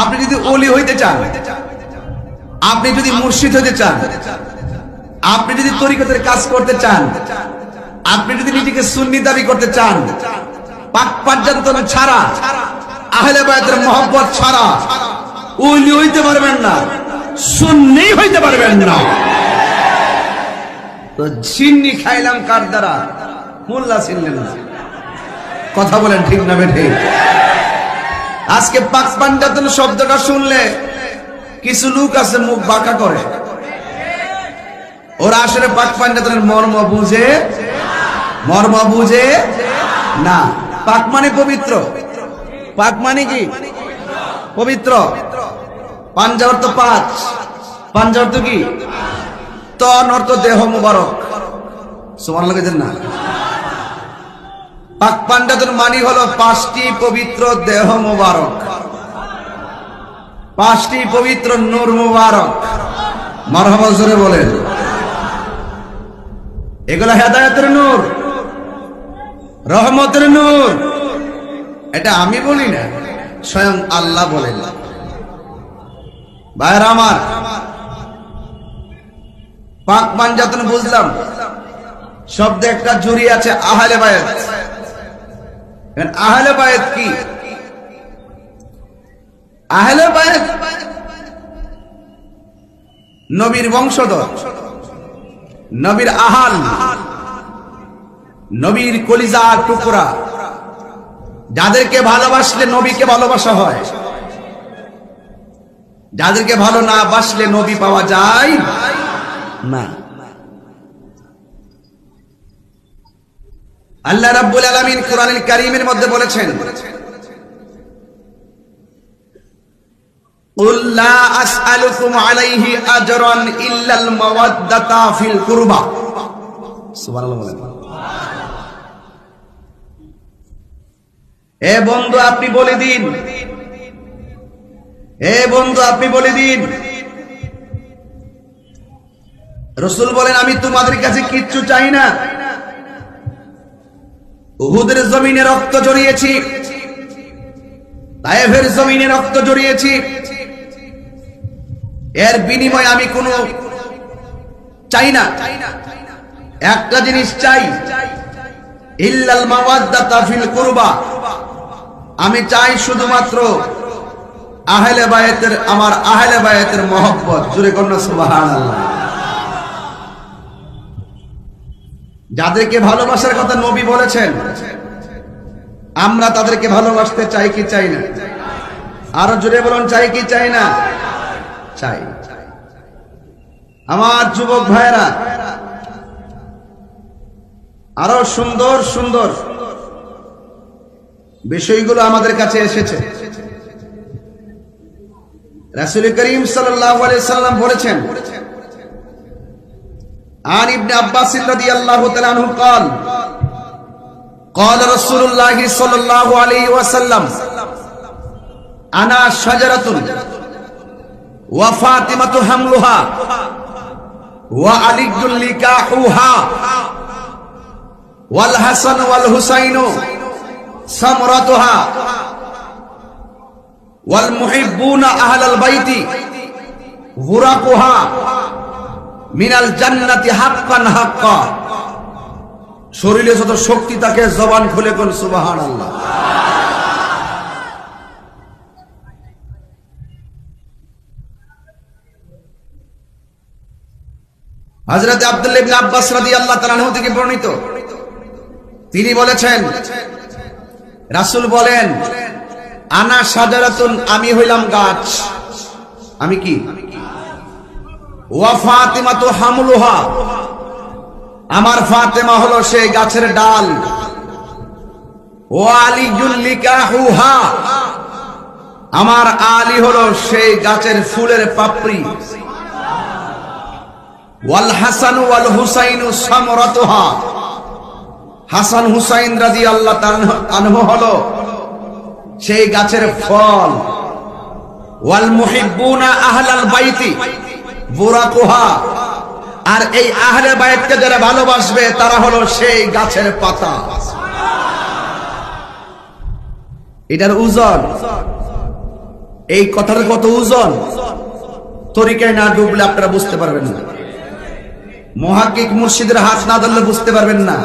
আপনি যদি অলি হইতে চান, আপনি যদি মুর্শিদ হইতে চান, আপনি যদি তরিকতের কাজ করতে চান, আপনি যদি নিজেকে সুন্নি দাবি করতে চান, পাক পাঞ্জাতন ছাড়া, আহলে বায়াতের মহব্বত ছাড়া উলি হইতে পারবেন না, সুন্নি হইতে পারবেন না। তো চিন্নি খাইলাম কার দ্বারা? মোল্লা ছিলেন না। কথা বলেন ঠিক না বেঠে। আজকে পাক পাঞ্জাতন শব্দটা শুনলে কিছু লোক আছে মুখ বাঁকা করে। ওরা আসলে পাক পাঞ্জাতনের মর্ম বুঝে? মর্ম বুঝে? না। পাক মানে পবিত্র। পাক মানে কি? পবিত্র। পাঞ্জা তো পাঁচ। পাঞ্জা তো কি? তন অর্থ দেহ মুবারক। সমান লাগেছেন না। পাক পাঞ্জাতন মানি হলো পাঁচটি পবিত্র দেহ মুবারক। পাঁচটি পবিত্র নূর মুবারক। মারহাবা জোরে বলেন। এগুলো হেদায়তের নূর, রহমতের নূর। এটা আমি বলি না, স্বয়ং আল্লাহ বলেন। ভাইয়ের আমার, পাক পাঞ্জাতন বুঝলাম, শব্দে একটা জুড়ি আছে আহলে বায়াত আহলে বায়াত কি আহলে বায়াত নবীর বংশধর নবীর আহাল নবীর কলিজা টুকরা যাদেরকে ভালোবাসলে নবীকে ভালোবাসা হয়, যাদেরকে ভালো না বাসলে নবী পাওয়া যায় না। আল্লাহ রাব্বুল আলামিন কোরআনুল কারীমের মধ্যে বলেছেন قل لا أسألكم عليه أجرا إلا المودة في القربى سبحان الله বলেন এ বন্ধু আপনি বলে দিন এ বন্ধু আপনি বলে দিন রসুল বলেন আমি তোমাদের কাছে কিচ্ছু চাই না উহুদের জমিনে রক্ত জড়িয়েছি, তায়েফের জমিনে রক্ত জড়িয়েছি। এর বিনিময়ে আমি কোনো চাই না। একটা জিনিস চাই, ইল্লাল মাওয়াদ্দাতা ফিল কুরবা। আমি চাই শুধুমাত্র আহলে বায়াতের, আমার আহলে বায়াতের মহব্বত। জুড়ে কন্যা সুবহানাল্লাহ। যাদেরকে ভালোবাসার কথা নবী বলেছেন, আমরা তাদেরকে ভালোবাসতে চাই কি চাই না? আরও জুড়ে বলুন, চাই কি চাই না? চাই। আমার যুবক ভাইরা আরও সুন্দর সুন্দর বিষয়গুলো আমাদের কাছে এসেছে। রাসুল করিম সাল্লাম বলেছেন عن ابن عباس رضي الله تعالى عنه قال قال رسول الله صلى الله عليه وسلم أنا شجرة وفاطمة حملها وعلي لكاحها والحسن والحسين ثمرتها والمحبون أهل البيت غرقها মিনাল জান্নাতি হাক্কান হাক্কা। শরীরে যত শক্তি তাকে জবান খুলে কোন সুবাহান আল্লাহ হযরত আব্দুল্লাহ ইবনে আব্বাস রাদিয়াল্লাহু তাআলা থেকে বর্ণিত। তিনি বলেছেন, রাসূল বলেন, আনা সাজারাতুন, আমি হইলাম গাছ। আমি কি? ওয়া ফাতিমা তো হামলুহা। আমার ফাতেমা হলো সেই গাছের ডাল। ও আমার আলী হলো সেই গাছের ফুলের পাপড়ি। ওয়াল হাসান ওয়াল হুসাইন হাসান হুসাইন রাজি আল্লাহ আনহু হলো সেই গাছের ফল। ওয়াল মুহিব্বুনা আহলাল বাইতি। বুরাকুহা আর এই আহলে বায়তকে যারা ভালোবাসবে, তারা হলো সেই গাছের পাতা। এটার ওজন। এই কথাটা কত ওজন? তরিকায় না ডুবলে আপনারা বুঝতে পারবেন না। মহাকিক মুর্শিদের হাত না ধরলে বুঝতে পারবেন না।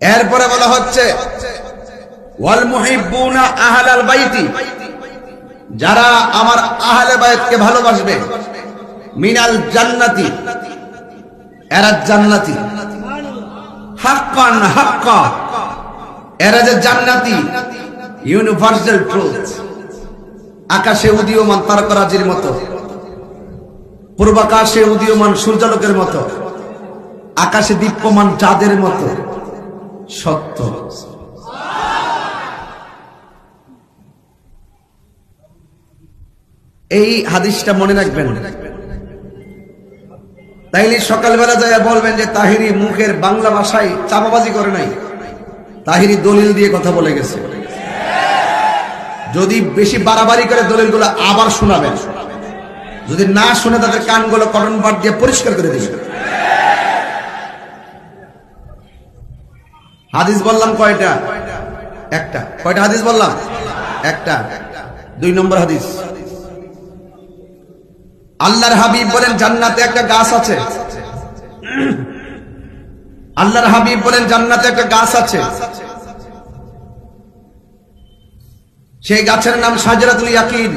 এরপরে বলা হচ্ছে, ওয়াল মুহিব্বুনা আহলাল বাইতি। যারা আমার আহলে বায়তকে ভালোবাসবে, মিনাল জান্নাতি, এরা জান্নাতি। হাক্কান হাক্কা, এরা যে জান্নাতি ইউনিভার্সাল ট্রুথ আকাশে উদীয়মান তারকরাজির মতো, পূর্বাকাশে উদীয়মান সূর্যালোকের মতো, আকাশে দীপ্যমান চাঁদের মতো। সত্য। এই হাদিসটা মনে রাখবেন। তাইলে সকালবেলা যায় বলবেন যে তাহিরি মুখের বাংলা ভাষায় চাপাবাজি করে নাই। তাহিরি দলিল দিয়ে কথা বলে গেছে। যদি বেশি বাড়াবাড়ি করে দলিলগুলো আবার শোনাবেন। যদি না শুনে তাদের কানগুলো কটন পাট দিয়ে পরিষ্কার করে দিবেন। হাদিস বললাম কয়টা? একটা। কয়টা হাদিস বললাম? একটা। দুই নম্বর হাদিস। আল্লাহর হাবিব বলেন জান্নাতে একটা গাছ আছে। আল্লাহর হাবিব বলেন জান্নাতে একটা গাছ আছে। সেই গাছের নাম সাজরাতুল ইয়াকিন।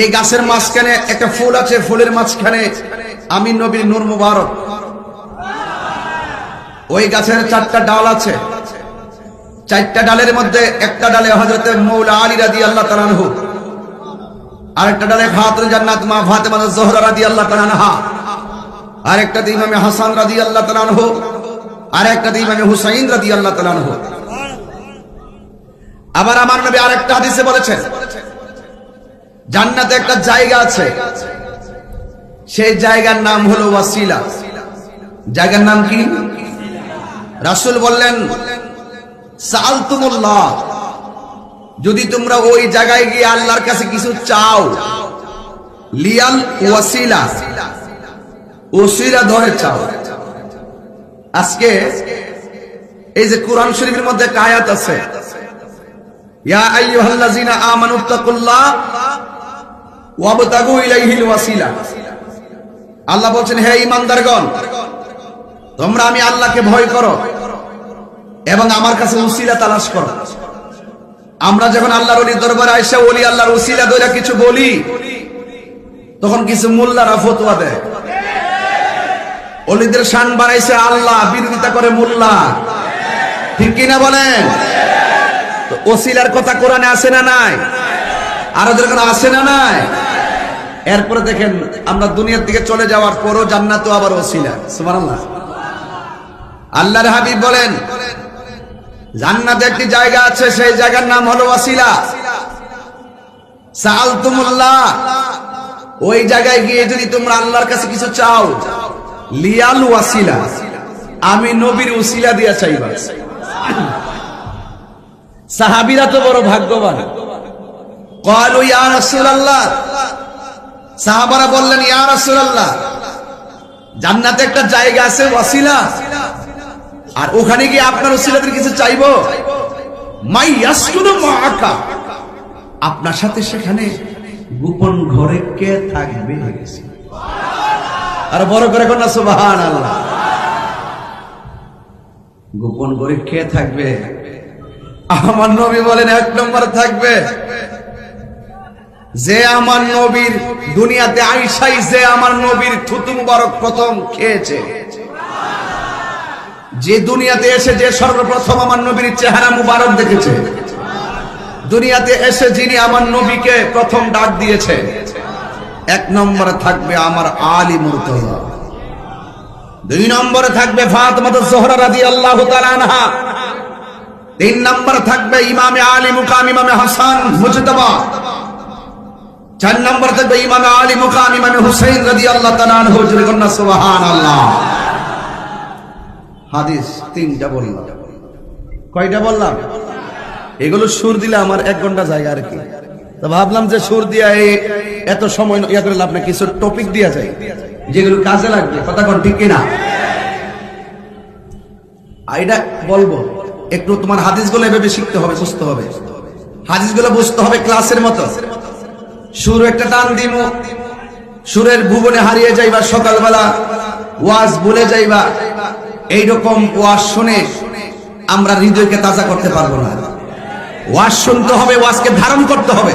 এই গাছের মাঝখানে একটা ফুল আছে, ফুলের মাঝখানে আমি নবীর নূর মুবারক। ওই গাছের চারটা ডাল আছে। চারটা ডালের মধ্যে একটা ডালে হজরতে মৌলা আলী রাদি আল্লাহ তালানহু আরেকটা ডালে খাতুন জান্নাত, মা ফাতেমা জোহরা রাদি আল্লাহ তালানহা আরেকটা ইমামে হাসান রাদি আল্লাহ তালানহু আরেকটা হুসাইন আবার আমার নবী আরেকটা হাদিসে বলেছেন, জান্নাতে একটা জায়গা আছে। সেই জায়গার নাম হলো ওয়াসিলা। জায়গার নাম কি? রাসূল বললেন সালতুমুল্লাহ যদি তোমরা ওই জায়গায় গিয়ে আল্লাহর কাছে কিছু চাও, লিয়াল ওয়াসিলা, ওসিলা ধরে চাও। আজকে এই যে কোরআন শরীফের মধ্যে একটা আয়াত আছে, ইয়া আইয়ুহাল্লাযিনা আমানুত্তাকুল্লাহ ওয়াবতাগু ইলাইহিল ওয়াসিলা। আল্লাহ বলছেন, হে ঈমানদারগণ, তোমরা আমি আল্লাহকে ভয় করো এবং আমার কাছে উসিলা তালাশ করো। আমরা যখন আল্লাহর অলির দরবারে আইসা ওলি আল্লাহর উসিলা দইরা কিছু বলি, তখন কিছু মোল্লারা ফতোয়া দেয়। অলিদের শান বাড়াইছে আল্লাহ, বিরোধিতা করে মোল্লা। ঠিক কিনা বলেন? ওসিলার কথা কোরআনে আছে না নাই? আরও যেরকম আছে না নাই? এরপরে দেখেন, আমরা দুনিয়ার দিকে চলে যাওয়ার পরও জান্নাত আবার ওসিলা। সুবহানাল্লাহ। আল্লাহর হাবিব বলেন জান্নাতে একটি জায়গা আছে, সেই জায়গার নাম হলো ওয়াসিলা। সালতুমুল্লাহ ওই জায়গায় গিয়ে যদি তোমরা আল্লাহর কাছে কিছু চাও, লিয়াল ওয়াসিলা। আমি নবীর উসিলা দিয়া চাইবা। সাহাবিরা তো বড় ভাগ্যবান। কলু ইয়া রাসূলুল্লাহ। সাহাবারা বললেন, ইয়া রাসূলুল্লাহ, জান্নাতে একটা জায়গা আছে ওয়াসিলা। আর ওখানে গিয়ে আপনার ওসিলাদের কিছু চাইব? মাই মাআকা। আপনার সাথে সেখানে গোপন ঘরে কে থাকবে? আর বড় করে কন্যা, সুবহানাল্লাহ। গোপন ঘরে কে থাকবে? আমার নবী বলেন, এক নম্বর থাকবে। যে আমার নবীর দুনিয়াতে আইসাই, যে আমার নবীর থুতু মুবারক প্রথম খেয়েছে। যে দুনিয়াতে এসে যে সর্বপ্রথম আমার নবীর চেহারা মুবারক দেখেছে, দুনিয়াতে এসে যিনি আমার নবীকে প্রথম ডাক দিয়েছে, এক নম্বরে থাকবে আমার আলী মুরতজা। দুই নম্বরে থাকবে ফাতেমা জোহরা রাদিয়াল্লাহু তাআলা আনহা। তিন নম্বরে থাকবে ইমামে আলী মুকাম, ইমামে হাসান মুজতবা। চার নম্বর থাকবে ইমামে আলী মুকাম, ইমামে হুসাইন রাদিয়াল্লাহু তাআলা আনহু, জুরে কন্না সুবহানাল্লাহ। হাদিস তিনটা বললাম। কয়টা বললাম? এগুলো সুর দিলে আমার এক ঘণ্টা জায়গা আর কি। ভাবলাম যে সুর দিয়া এত সময় ইয়া করে লাভ না কিছু টপিক দিয়া যায় যেগুলো কাজে লাগবে, কথা ঠিক কিনা? এটা বলব, একটু তোমার হাদিসগুলো এভাবে শিখতে হবে, বুঝতে হবে। হাদিসগুলো বুঝতে হবে ক্লাসের মতো। সুর একটা টান দিব সুরের ভুবনে হারিয়ে যাইবা সকালবেলা, ওয়াজ ভুলে যাইবা এইরকম ওয়াজ শুনে আমরা হৃদয়কে তাজা করতে পারব না। ওয়াজ শুনতে হবে, ওয়াজকে ধারণ করতে হবে।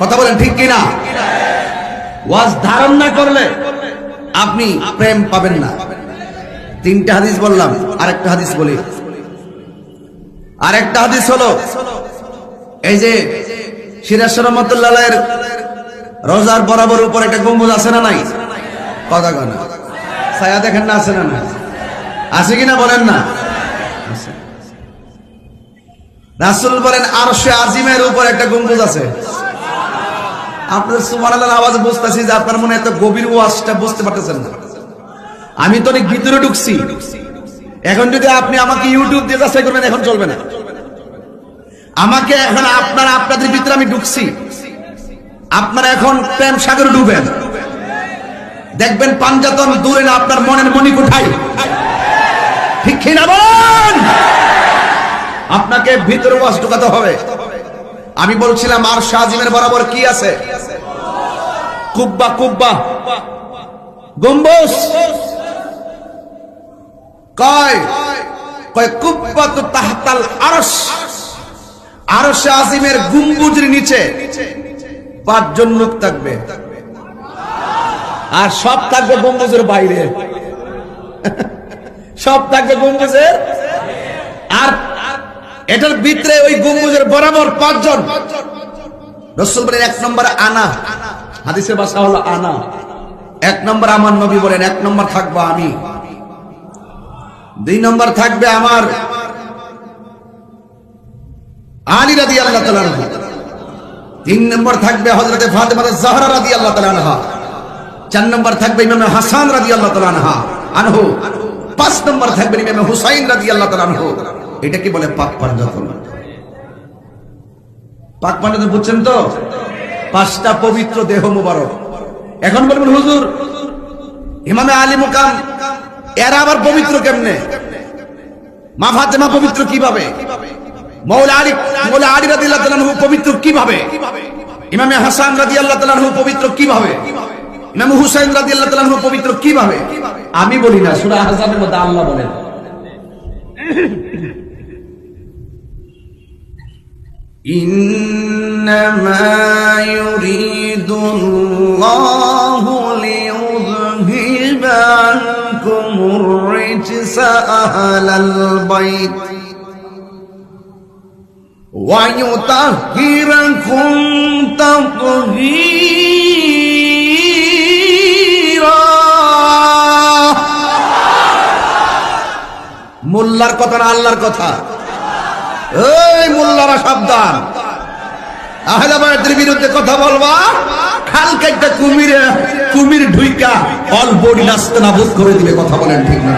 কথা বলেন ঠিক কিনা? ওয়াজ ধারণ না করলে আপনি প্রেম পাবেন না। তিনটা হাদিস বললাম, আরেকটা হাদিস বলি। আরেকটা হাদিস হলো, এই যে সিরাজ রহমতুল্লাহ রোজার বরাবর উপর একটা গম্বুজ আছে না নাই? কথা কয় না। ছায়া দেখেন না আছে না না আছে কিনা বলেন না। রাসূল বলেন, আরশে আজিমের উপর একটা গম্বুজ আছে। আপনার সুবহানাল্লাহ আওয়াজ বুঝতেছি যে আপনার মনে এত গভীর ওয়াজটা বুঝতে পারতেছেন না। আমি তো অনেক ভিতরে ঢুকছি। এখন যদি আপনি আমাকে ইউটিউব দিয়ে যাচাই করবেন, এখন চলবে না। আমাকে এখন আপনার, আপনাদের ভিতরে আমি ঢুকছি। আপনারা এখন প্রেম সাগরে ডুবেন। দেখবেন পাঞ্জাতন দূরে না, আপনার মনের মনি কোঠায় আপনাকে ভিতরে ওয়াজ ঢুকাতে হবে। আমি বলছিলাম, আর শাহজিমের বরাবর কি আছে? কুব্বা কুব্বা। গম্বুজ। কয়? লোক থাকবে। আর সব থাকবে গম্বুজের বাইরে। সব থাকবে গম্বুজের আর এটার ভিতরে ওই গম্বুজের বরাবর পাঁচজন। এক নম্বর আনা। হাদিসের হলো আনা। এক নম্বর আমার নবী বলেন, এক নম্বর থাকব আমি। দুই নম্বর থাকবে আমার আলী রাদি আল্লাহ তালা তিন নম্বর থাকবে হজরতে ফাতেমা জাহরা রাদি আল্লাহ তালা চার নম্বর থাকবে ইমাম হাসান রাদি আল্লাহ তালা আনহু। পাঁচ নম্বর থাকবে ইমাম হুসাইন রাদি আল্লাহ তালা আনহু। এটা কি বলে? পাক পাঞ্জাতন পাক পাঞ্জাতন বুঝছেন তো? পাঁচটা পবিত্র দেহ মুবারক। এখন বলবেন, হুজুর, ইমামে আলী মুকাম, এরা আবার পবিত্র কেমনে? মা ফাতেমা পবিত্র কীভাবে? মৌলা আলী মৌলা আলী রাদিয়াল্লাহু তাআলা আনহু পবিত্র কীভাবে? ইমামে হাসান রাদিয়াল্লাহু তাআলা আনহু পবিত্র কীভাবে? ইমাম হুসাইন রাদিয়াল্লাহু তাআলা আনহু পবিত্র কিভাবে আমি বলি না সূরা আহজাবের মধ্যে আল্লাহ বলেন إنما يريد الله ليذهب عنكم الرجس أهل البيت ويطهركم تطهيرا মোল্লার কথা না আল্লাহর কথা? এই মোল্লারা সাবধান। আহলাবাদের বিরুদ্ধে কথা বলবা খালকে একটা কুমিরে, কুমির ঢুইকা অল্প নাস্তে নাবুদ করে দিবে, কথা বলেন ঠিক না